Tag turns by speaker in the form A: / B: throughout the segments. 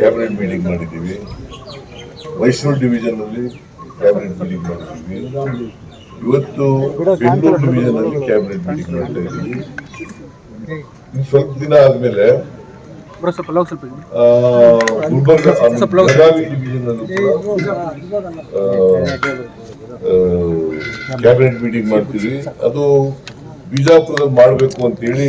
A: Cabinet meeting ಮಾಡಿದ್ದೀವಿ. Mysuru division ಅಲ್ಲಿ cabinet meeting ಮಾಡಿದ್ದೀವಿ. ಇವತ್ತು ಬೆಂಗಳೂರು ಡಿವಿಷನ್ ಅಲ್ಲಿ ಕ್ಯಾಬಿನೆಟ್ ಮೀಟಿಂಗ್ ಮಾಡ್ತಾ ಇದ್ದೀವಿ. ಇನ್ನು ಸ್ವಲ್ಪ ದಿನ ಆದಮೇಲೆ ಗುಲ್ಬರ್ಗ ಬೆಳಗಾವಿ ಕೂಡ ಕ್ಯಾಬಿನೆಟ್ ಮೀಟಿಂಗ್ ಮಾಡ್ತೀವಿ. ಅದು ಬಿಜಾಪುರದಲ್ಲಿ ಮಾಡಬೇಕು ಅಂತೇಳಿ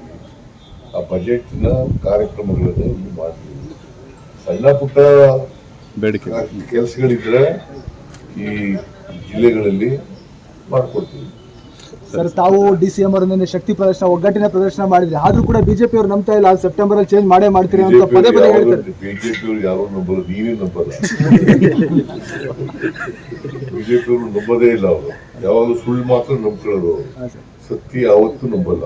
A: ಆ ಬಜೆಟ್ನ ನ ಕಾರ್ಯಕ್ರಮಗಳನ್ನ ಇಲ್ಲಿ ಮಾಡ್ತೀವಿ. ಸಣ್ಣ ಪುಟ್ಟ
B: ಬೇಡಿಕೆ.
A: ಕೆಲಸಗಳಿದ್ರೆ ಈ ಜಿಲ್ಲೆಗಳಲ್ಲಿ ಮಾಡ್ಕೊಡ್ತೀವಿ.
C: ಸರ್ ತಾವು ಡಿ ಸಿ ಎಂ ಅವರ ಶಕ್ತಿ ಪ್ರದರ್ಶನ ಒಗ್ಗಟ್ಟಿನ ಪ್ರದರ್ಶನ ಮಾಡಿದ್ರೆ. ಆದ್ರೂ ಕೂಡ ಬಿಜೆಪಿ ಅವರು ನಂಬ್ತಾ ಇಲ್ಲ. ಸೆಪ್ಟೆಂಬರ್ ಅಲ್ಲಿ ಚೇಂಜ್ ಮಾಡೇ ಮಾಡ್ತೀರಿ ಅಂತ ಪದೇ ಪದೇ ಹೇಳ್ತಾರೆ.
A: ಬಿಜೆಪಿ ಅವರು ಯಾರು ನಂಬಲ್ಲ? ನೀವೇ ನಂಬಲ್ಲ. ಬಿಜೆಪಿ ಅವರು ನಂಬೋದೇ ಇಲ್ಲ ಅವರು. ಯಾವಾಗಲೂ ಸುಳ್ಳು ಮಾತ್ರ ನಂಬ್ಕೊಳ್ಳೋದು. ಸತ್ಯ ಯಾವತ್ತೂ ನಂಬಲ್ಲ.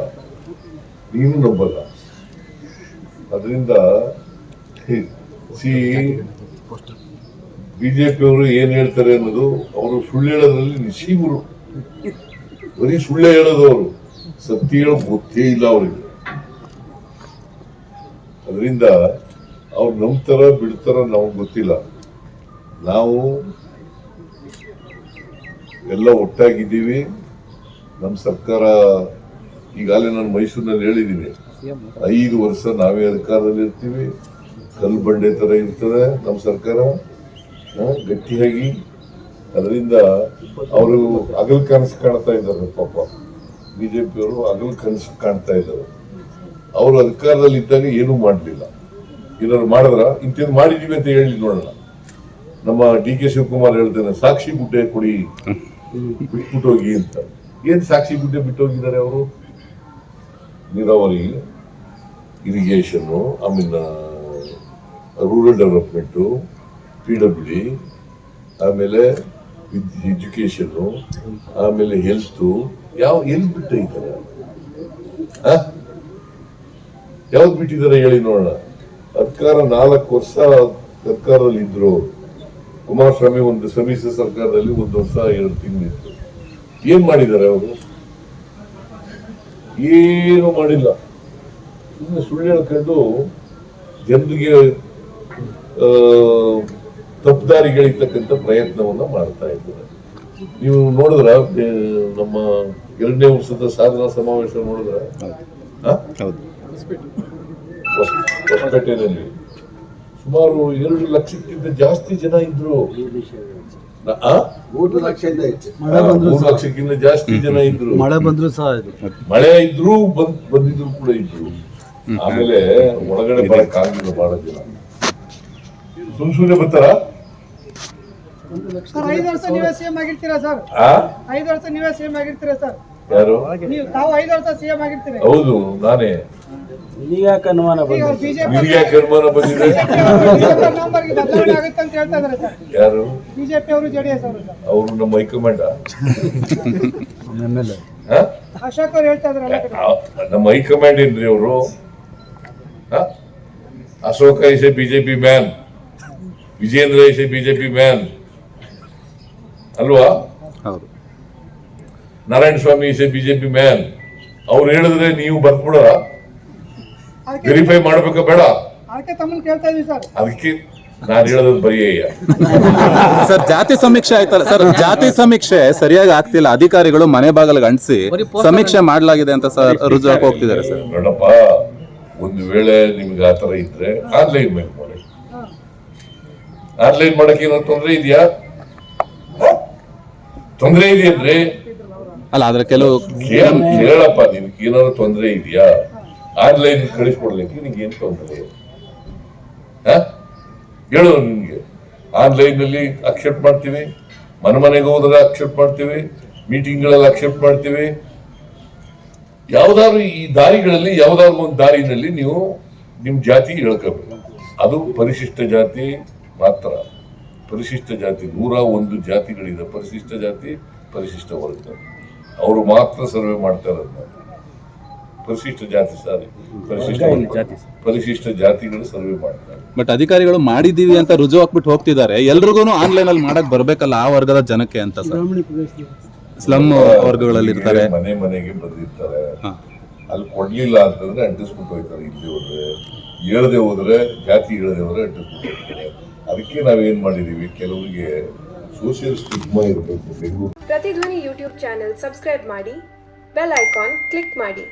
A: ನೀನು ನಂಬಲ್ಲ ಅದರಿಂದ ಸಿ ಬಿಜೆಪಿ ಅವರು ಏನ್ ಹೇಳ್ತಾರೆ ಅನ್ನೋದು ಅವರು ಸುಳ್ಳು ಹೇಳೋದ್ರಲ್ಲಿ ನಿಶೀಮರು ಬರೀ ಸುಳ್ಳೆ ಹೇಳೋದು ಅವರು ಸತ್ಯ ಹೇಳೋ ಗೊತ್ತೇ ಇಲ್ಲ ಅವರಿಗೆ. ಅದರಿಂದ ಅವ್ರು ನಂಬ್ತಾರ ಬಿಡ್ತಾರ ನಮಗೆ ಗೊತ್ತಿಲ್ಲ. ನಾವು ಎಲ್ಲ ಒಟ್ಟಾಗಿದ್ದೀವಿ. ನಮ್ಮ ಸರ್ಕಾರ ಈಗಾಗಲೇ ನಾನು ಮೈಸೂರಿನಲ್ಲಿ ಹೇಳಿದ್ದೀನಿ. ಐದು ವರ್ಷ ನಾವೇ ಅಧಿಕಾರದಲ್ಲಿ ಇರ್ತೀವಿ. ಕಲ್ಲು ಬಂಡೆ ಥರ ಇರ್ತದೆ ನಮ್ಮ ಸರ್ಕಾರ. ಗಟ್ಟಿಯಾಗಿ. ಅದರಿಂದ ಅವರು ಹಗಲ್ ಕನಸು ಕಾಣ್ತಾ ಇದ್ದಾರೆ ಪಾಪ. ಬಿ ಜೆ ಪಿಯವರು ಅಗಲ ಕನಸು ಕಾಣ್ತಾ ಇದ್ದಾರೆ. ಅವರು ಅಧಿಕಾರದಲ್ಲಿ ಇದ್ದಾಗ ಏನೂ ಮಾಡಲಿಲ್ಲ. ಏನಾದ್ರು ಮಾಡಿದ್ರ ಇಂಥದ್ದು ಮಾಡಿದೀವಿ ಅಂತ ಹೇಳಿ ನೋಡೋಣ. ನಮ್ಮ ಡಿ ಕೆ ಶಿವಕುಮಾರ್ ಹೇಳ್ತೇನೆ, ಸಾಕ್ಷಿ ಗುಡ್ಡೆ ಕೊಡಿ, ಬಿಟ್ಬಿಟ್ಟೋಗಿ ಅಂತ. ಏನು ಸಾಕ್ಷಿ ಗುಡ್ಡೆ ಬಿಟ್ಟೋಗಿದ್ದಾರೆ ಅವರು? ನೀರಾವರಿ ಇರಿಗೇಷನ್ನು, ಆಮೇಲೆ rural development P W D ಆಮೇಲೆ ಎಜುಕೇಷನ್ನು ಆಮೇಲೆ ಹೆಲ್ತ್ ಯಾವ, ಎಲ್ಲಿ ಬಿಟ್ಟಿದ್ದಾರೆ? ಯಾವ್ದು ಬಿಟ್ಟಿದ್ದಾರೆ ಹೇಳಿ ನೋಡೋಣ. ಸರ್ಕಾರ ನಾಲ್ಕು ವರ್ಷ ಸರ್ಕಾರದಲ್ಲಿ ಇದ್ರು. ಕುಮಾರಸ್ವಾಮಿ ಒಂದು ಸಮಿಶ್ರ ಸರ್ಕಾರದಲ್ಲಿ ಒಂದು ವರ್ಷ ಎರಡು ತಿಂಗಳಿತ್ತು ಏನ್ ಮಾಡಿದ್ದಾರೆ ಅವರು? ಏನು ಮಾಡಿಲ್ಲ. ಸುಮ್ಮನೆ ಸುಳ್ಳು ಹೇಳ್ಕೊಂಡು ಜನರಿಗೆ ತಪ್ಪುದಾರಿಗಳಿರ್ತಕ್ಕಂಥ ಪ್ರಯತ್ನವನ್ನ ಮಾಡ್ತಾ ಇದ್ದಾರೆ. ನೀವು ನೋಡಿದ್ರ ನಮ್ಮ ಎರಡನೇ ವರ್ಷದ ಸಾಧನಾ ಸಮಾವೇಶ ನೋಡಿದ್ರ? ಹೊಸಪೇಟೆಯಲ್ಲಿ. ಸುಮಾರು ಎರಡು ಲಕ್ಷಕ್ಕಿಂತ ಜಾಸ್ತಿ ಜನ ಇದ್ರು. ನ- ಲಕ್ಷದಿಂದ
C: ಹೆಚ್ಚು. ಮಳೆ
A: ಬಂದ್ರು ಮೂರು ಲಕ್ಷಕ್ಕಿಂತ ಜಾಸ್ತಿ ಜನ ಇದ್ರು.
C: ಮಳೆ ಬಂದ್ರು ಸಹ ಇದು
A: ಮಳೆ ಇದ್ರು ಬಂದ್ ಬಂದಿದ್ರು ಕೂಡ ಇದ್ರು. ಆಮೇಲೆ ಒಳಗಡೆ ಬರಕ್ ಆಗಿಲ್ಲ ಬಹಳ ಜನ. ಸುಮ್ ಸುಮ್ನೆ ಬರ್ತಾರ?
D: ಸರ್ ಐದು ವರ್ಷ ನೀವೇ ಸೇಮ್ ಆಗಿರ್ತೀರಾ ಸರ್?
A: ಆ?
D: ಐದು ವರ್ಷ ನೀವೇ ಸೇಮ್ ಆಗಿರ್ತೀರಾ ಸರ್?
A: ಯಾರು?
D: ನೀವು ತಾವು ಐದು ಸಿಎಂ ಆಗಿರ್ತೀರಿ.
A: ಹೌದು ನಾನೇ. ಅನುಮಾನ ಬಂದಿದೆ?
D: ನವಂಬರ್ಗೆ ಬದಲಾವಣೆ ಆಗುತ್ತೆ ಅಂತ ಹೇಳ್ತಾ ಇದಾರೆ ಸರ್.
A: ಯಾರು?
D: ಬಿಜೆಪಿ ಅವರು ಜೆಡಿಎಸ್ ಅವರು ಸರ್.
A: ಅವರು ನಮ್ಮ ಹೈಕಮಾಂಡ್.
D: ಅಶೋಕ್ ಅವ್ರು ಹೇಳ್ತಾ
A: ನಮ್ಮ ಹೈಕಮಾಂಡ್ ಏನ್ರಿ ಅವರು? Ashoka is a BJP man Vijayendra is a BJP man ಅಲ್ವಾ?
B: ಹೌದು.
A: Narayana Swamy is a BJP man ಅವ್ರು ಹೇಳಿದ್ರೆ ನೀವು
D: ಅದಕ್ಕೆ
A: ವೆರಿಫೈ ಮಾಡ್ಬೇಕ ಬೇಡ.
D: ಅದಕ್ಕೆ
A: ನಾನು ಹೇಳೋದು ಬರೀ
B: ಸರ್ ಜಾತಿ ಸಮೀಕ್ಷೆ ಆಯ್ತಲ್ಲ? ಸರ್ ಜಾತಿ ಸಮೀಕ್ಷೆ ಸರಿಯಾಗಿ ಆಗ್ತಿಲ್ಲ. ಅಧಿಕಾರಿಗಳು ಮನೆ ಬಾಗಿಲಿಗೆ ಅಂಟಿಸಿ ಸಮೀಕ್ಷೆ ಮಾಡಲಾಗಿದೆ ಅಂತ ಸರ್ ರುಜು ಹೋಗ್ತಿದ್ದಾರೆ ಸರ್.
A: ನೋಡಪ್ಪ ಒಂದು ವೇಳೆ ನಿಮ್ಗೆ ಆ ತರ ಇದ್ರೆ ಆನ್ಲೈನ್ ಮೇಲೆ ಮಾಡಿ. ಆನ್ಲೈನ್ ಮಾಡಕ್ಕೆ ಏನೋ ತೊಂದ್ರೆ ಇದೆಯಾ? ತೊಂದ್ರೆ ಇದೆಯಂದ್ರೆ
B: ಅಲ್ಲ, ಆದ್ರೆ ಕೆಲವು
A: ಹೇಳಪ್ಪ ನಿನ್ಗೆ ಏನಾದ್ರು ತೊಂದರೆ ಇದೆಯಾ? ಆನ್ಲೈನ್ ಕಳಿಸ್ಕೊಡ್ಲಿಕ್ಕೆ ನಿನ್ಗೆ ಏನ್ ತೊಂದರೆ? ಹೇಳು ನಿನ್ಗೆ. ಆನ್ಲೈನ್ನಲ್ಲಿ ಅಕ್ಸೆಪ್ಟ್ ಮಾಡ್ತೀವಿ. ಮನೆ ಮನೆಗೆ ಹೋದಾಗ ಅಕ್ಸೆಪ್ಟ್ ಮಾಡ್ತೀವಿ. ಮೀಟಿಂಗ್ಗಳಲ್ಲಿ ಅಕ್ಸೆಪ್ಟ್ ಮಾಡ್ತೀವಿ. ಯಾವ್ದಾದ್ರು ಈ ದಾರಿಗಳಲ್ಲಿ, ಯಾವ್ದಾದ್ರು ಒಂದು ದಾರಿನಲ್ಲಿ ನೀವು ನಿಮ್ ಜಾತಿ ಹೇಳ್ಕೋಬೇಕು. ಅದು ಪರಿಶಿಷ್ಟ ಜಾತಿ ಮಾತ್ರ. ಪರಿಶಿಷ್ಟ ಜಾತಿ ನೂರ ಒಂದು ಜಾತಿಗಳಿದೆ. ಪರಿಶಿಷ್ಟ ಜಾತಿ, ಪರಿಶಿಷ್ಟ ವರ್ಗ. ಅವರು ಮಾತ್ರ ಸರ್ವೆ ಮಾಡ್ತಾ ಇರೋದು ಪರಿಶಿಷ್ಟ ಜಾತಿ ಸಾರಿ. ಪರಿಶಿಷ್ಟ. ಪರಿಶಿಷ್ಟ ಜಾತಿಗಳು ಸರ್ವೆ ಮಾಡ್ತಾರೆ.
B: ಬಟ್ ಅಧಿಕಾರಿಗಳು ಮಾಡಿದೀವಿ ಅಂತ ರುಜು ಹಾಕ್ಬಿಟ್ಟು ಹೋಗ್ತಿದ್ದಾರೆ. ಎಲ್ರಿಗೂ ಆನ್ಲೈನ್ ಅಲ್ಲಿ ಮಾಡಕ್ ಬರ್ಬೇಕಲ್ಲ ಆ ವರ್ಗದ ಜನಕ್ಕೆ ಅಂತ ಸರ್. ಸ್ಲಮ್ ವರ್ಗಗಳಲ್ಲಿ ಇರ್ತಾರೆ.
A: ಮನೆ ಮನೆಗೆ ಬಂದಿರ್ತಾರೆ.
B: ಹಾ.
A: ಅಲ್ಲಿ ಕೊಡ್ಲಿಲ್ಲ ಅಂತಂದ್ರೆ ಅಂಟಿಸ್ಬಿಟ್ಟು ಹೋಗ್ತಾರೆ ಇಲ್ಲಿ ಹೋದ್ರೆ. ಹೇಳದೆ ಹೋದ್ರೆ ಜಾತಿ ಹೇಳದೆ ಹೋದ್ರೆ ಅಂಟಿಸ್ಬಿಟ್ಟು ಹೋಗ್ತಾರೆ. ಅದಕ್ಕೆ ನಾವೇನ್ ಮಾಡಿದೀವಿ ಕೆಲವರಿಗೆ ಸೋಷಿಯಲ್ ಸ್ಟಿಗ್ಮಾ ಇರಬೇಕು
E: ಪ್ರತಿಧ್ವನಿ ಯೂಟ್ಯೂಬ್ ಚಾನೆಲ್ ಸಬ್ಸ್ಕ್ರೈಬ್ ಮಾಡಿ ಬೆಲ್ ಐಕಾನ್ ಕ್ಲಿಕ್ ಮಾಡಿ.